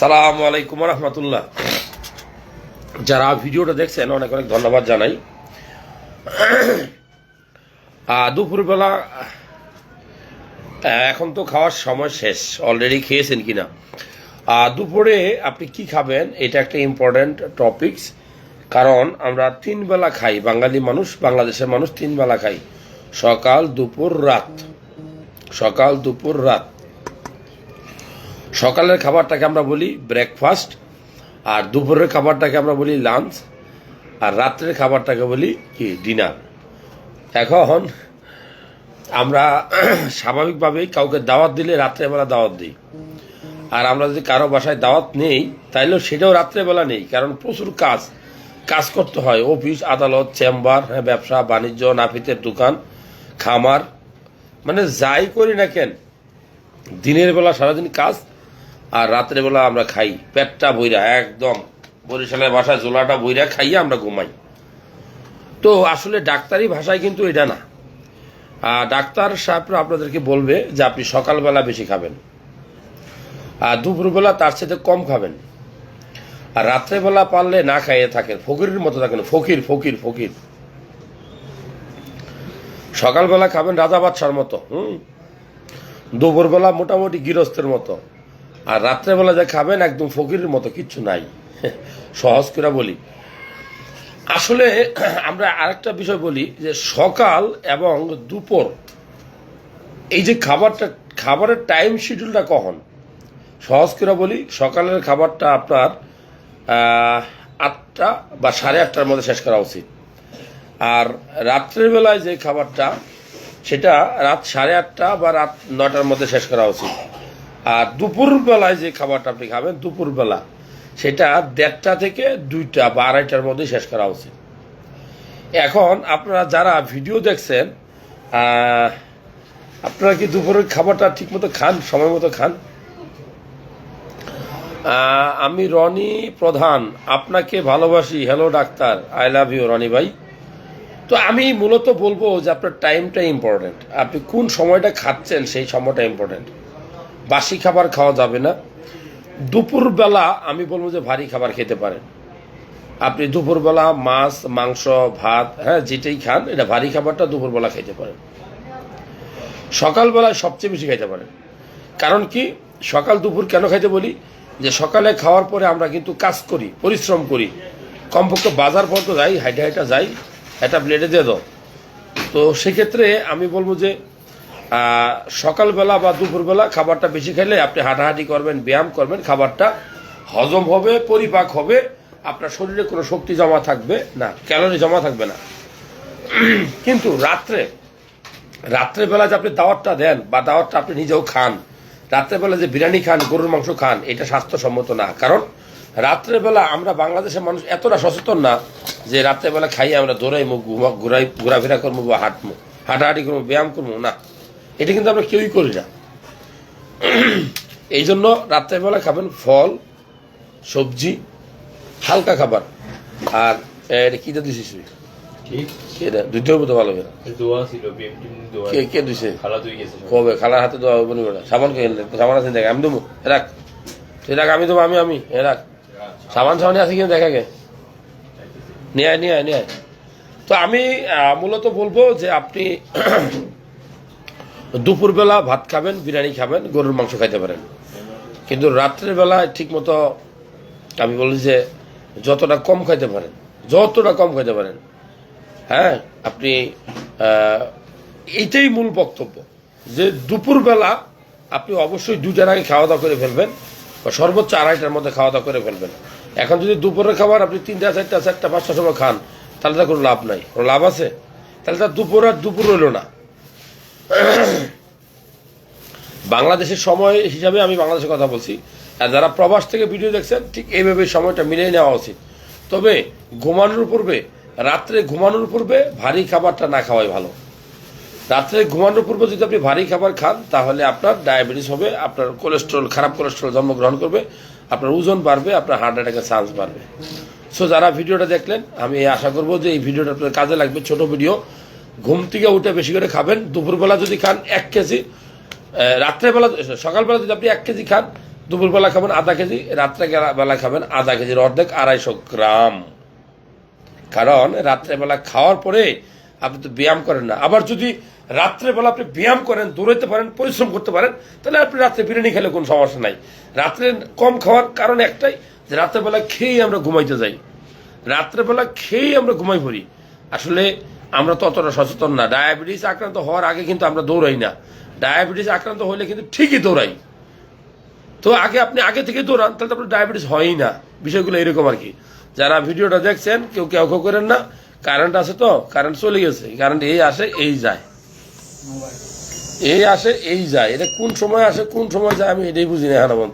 সালাম আলাইকুম রহমতুল্লাহ। যারা ভিডিওটা দেখছেন, অনেক অনেক ধন্যবাদ জানাই। দুপুরবেলা এখন তো খাওয়ার সময় শেষ অলরেডি খেয়েছেন কিনা? দুপুরে আপনি কি খাবেন? এটা একটা ইম্পর্ট্যান্ট টপিকস কারণ আমরা তিন বেলা খাই, বাঙালি মানুষ, বাংলাদেশের মানুষ তিন বেলা খাই। সকাল, দুপুর, রাত। সকাল, দুপুর, রাত। সকালের খাবারটাকে আমরা বলি ব্রেকফাস্ট আর দুপুরের খাবারটাকে আমরা বলি লাঞ্চ আর রাত্রের খাবারটাকে বলি কি ডিনার এখন আমরা স্বাভাবিকভাবেই কাউকে দাওয়াত দিলে রাত্রেবেলা দাওয়াত দিই। আর আমরা যদি কারও বাসায় দাওয়াত নেই, তাইলেও সেটাও রাত্রেবেলা নেই, কারণ প্রচুর কাজ। কাজ করতে হয়, অফিস, আদালত, চেম্বার হ্যাঁ ব্যবসা, বাণিজ্য নাপিতের দোকান, খামার মানে যাই করি না কেন, দিনের বেলা সারাদিন কাজ আর রাত্রে বেলা আমরা খাই। পেটটা বইরা একদম। বরিশালের বাসায় জোলাটা বইরা খাইয়ে আমরা ঘুমাই। তো আসলে ডাক্তারি ভাষায় কিন্তু এটা না। আর ডাক্তার সাহেবরা আপনাদেরকে বলবে যে আপনি সকালবেলা বেশি খাবেন। আর দুপুরবেলা তার সাথে কম খাবেন। আর রাত্রেবেলা পারলে না খাইয়ে থাকেন। ফকিরের মতো থাকেন। ফকির ফকির ফকির। সকালবেলা খাবেন রাজা বাদশার মতো, হুম? দুপুরবেলা মোটামুটি গৃহস্থের মতো। আর রাত্রেবেলা যা খাবেন একদম ফকিরের মতো, কিচ্ছু নাই। সহজ করে বলি। আসলে আমরা আরেকটা বিষয় বলি যে সকাল এবং দুপুর, এই যে খাবারটা, খাবারের টাইম শিডিউলটা কখন? সহজ করে বলি, সকালের খাবারটা আপনার আটটা বা সাড়ে আটটার মধ্যে শেষ করা উচিত। আর রাত্রের বেলায় যে খাবারটা, সেটা রাত সাড়ে আটটা বা রাত নটার মধ্যে শেষ করা উচিত। আর দুপুর বেলায় যে খাবারটা আপনি খাবেন দুপুর বেলা সেটা দেড়টা থেকে দুইটা বা আড়াইটার মধ্যে শেষ করা উচিত। এখন আপনারা যারা ভিডিও দেখছেন আপনারা কি দুপুরের খাবারটা ঠিকমতো খান সময় মতো খান আমি রনি প্রধান, আপনাকে ভালোবাসি, hello doctor, I love you Rony ভাই। তো আমি মূলত বলব যে আপনার টাইমটা ইম্পর্টেন্ট, আপনি কোন সময়টা খাচ্ছেন সেই সময়টা ইম্পর্টেন্ট। বাসি খাবার খাওয়া যাবে না। দুপুরবেলা আমি বলব যে ভারী খাবার খেতে পারেন। আপনি দুপুরবেলা মাছ, মাংস, ভাত হ্যাঁ যেটাই খান, এটা ভারী খাবারটা দুপুরবেলা খেতে পারেন। সকালবেলায় সবচেয়ে বেশি খাইতে পারেন। কারণ কি? সকাল দুপুর কেন খাইতে বলি? যে সকালে খাওয়ার পরে আমরা কিন্তু কাজ করি, পরিশ্রম করি। কমপক্ষে বাজার পর্যন্ত যাই হাইটা হাইটা যাই, একটা প্লেটে দিয়ে দাও। তো সেক্ষেত্রে আমি বলব যে সকালবেলা বা দুপুরবেলা খাবারটা বেশি খেলে আপনি হাঁটাহাঁটি করবেন, ব্যায়াম করবেন, খাবারটা হজম হবে, পরিপাক হবে, আপনার শরীরে কোনো শক্তি জমা থাকবে না, ক্যালোরি জমা থাকবে না। কিন্তু রাত্রে, রাত্রেবেলা যে আপনি দাওয়াতটা দেন বা দাওয়াতটা আপনি নিজেও খান, রাত্রেবেলা যে বিরিয়ানি খান, গরুর মাংস খান, এটা স্বাস্থ্যসম্মত না। কারণ রাত্রেবেলা আমরা বাংলাদেশের মানুষ এতটা সচেতন না যে রাত্রেবেলা খাইয়ে আমরা দৌড়াইমু ঘুমা- ঘুরাই ঘোরাফেরা করব বা হাঁটবো। হাঁটাহাঁটি করব, ব্যায়াম করব, না। এটা কিন্তু আমরা কেউই করি না। এই জন্য রাত্রেবেলা খাবেন ফল সবজি হালকা খাবার। আর এটা কি দিছিস তুই? কবে? খালার হাতে সাবান সাবান আছে দেখ আমি দেবো। রাখ। রাখ আমি দেবো আমি আমি। রাখ। সাবান সাবানি আছে কিনা দেখা গে। নিয়ে আয় নিয়ে নিয়ে তো আমি মূলত বলব যে আপনি দুপুরবেলা ভাত খাবেন, বিরিয়ানি খাবেন, গরুর মাংস খাইতে পারেন। কিন্তু রাত্রের বেলায় ঠিক মতো আমি বলি যে যতটা কম খাইতে পারেন, যতটা কম খাইতে পারেন হ্যাঁ আপনি এইটাই মূল বক্তব্য। যে দুপুরবেলা আপনি অবশ্যই দুটার আগে খাওয়া দাওয়া করে ফেলবেন বা সর্বোচ্চ আড়াইটার মধ্যে খাওয়া দাওয়া করে ফেলবেন। এখন যদি দুপুরের খাবার আপনি তিনটা, চারটা চারটা, পাঁচটার সময় খান, তাহলে তার কোনো লাভ নাই। কোনো লাভ আছে? তাহলে তার দুপুর আর দুপুর রইল না। বাংলাদেশের সময় হিসাবে আমি বাংলাদেশের কথা বলছি। আর যারা প্রবাস থেকে ভিডিও দেখছেন, ঠিক এইভাবে সময়টা মিলিয়ে নেওয়া উচিত। তবে ঘুমানোর পূর্বে, রাত্রে ঘুমানোর পূর্বে ভারী খাবারটা না খাওয়াই ভালো। রাত্রে ঘুমানোর পূর্বে যদি আপনি ভারী খাবার খান, তাহলে আপনার ডায়াবেটিস হবে, আপনার কোলেস্ট্রল, খারাপ কোলেস্ট্রল জন্মগ্রহণ করবে, আপনার ওজন বাড়বে, আপনার হার্ট অ্যাটাকের চান্স বাড়বে। সো যারা ভিডিওটা দেখলেন, আমি আশা করব যে এই ভিডিওটা আপনার কাজে লাগবে। ছোট ভিডিও ঘুম থেকে উঠে বেশি করে খাবেন। দুপুরবেলা যদি খান এক কেজি রাত্রেবেলা, সকালবেলা যদি আপনি এক কেজি খান, দুপুরবেলা খাবেন আধা কেজি রাত্রে বেলা খাবেন আধা কেজির অর্ধেক আড়াইশো গ্রাম। কারণ রাত্রেবেলা খাওয়ার পরে আপনি তো ব্যায়াম করেন না। আবার যদি রাত্রেবেলা আপনি ব্যায়াম করেন, দৌড়াইতে পারেন, পরিশ্রম করতে পারেন, তাহলে আপনি রাত্রে বিরিয়ানি খেলে কোনো সমস্যা নাই। রাত্রে কম খাওয়ার কারণ একটাই যে রাত্রেবেলা খেয়েই আমরা ঘুমাইতে যাই। রাত্রেবেলা খেয়েই আমরা ঘুমাই পড়ি। আসলে আমরা ততটা সচেতন না। ডায়াবেটিস আক্রান্ত হওয়ার আগে কিন্তু আমরা দৌড়াই না। ডায়াবেটিস আক্রান্ত হলে কিন্তু ঠিকই দৌড়াই। তো আগে আপনি আগে থেকে দৌড়ান, তাহলে আপনার ডায়াবেটিস হয়ই না। বিষয়গুলো এরকম আর কি। যারা ভিডিওটা দেখছেন, কেউ কেউ কেউ করেন না। কারেন্ট আছে তো, কারেন্ট চলে গেছে। কারেন্ট এই আসে, এই যায়। এই আসে, এই যায়। এটা কোন সময় আসে, কোন সময় যায় আমি এটাই বুঝি না এখন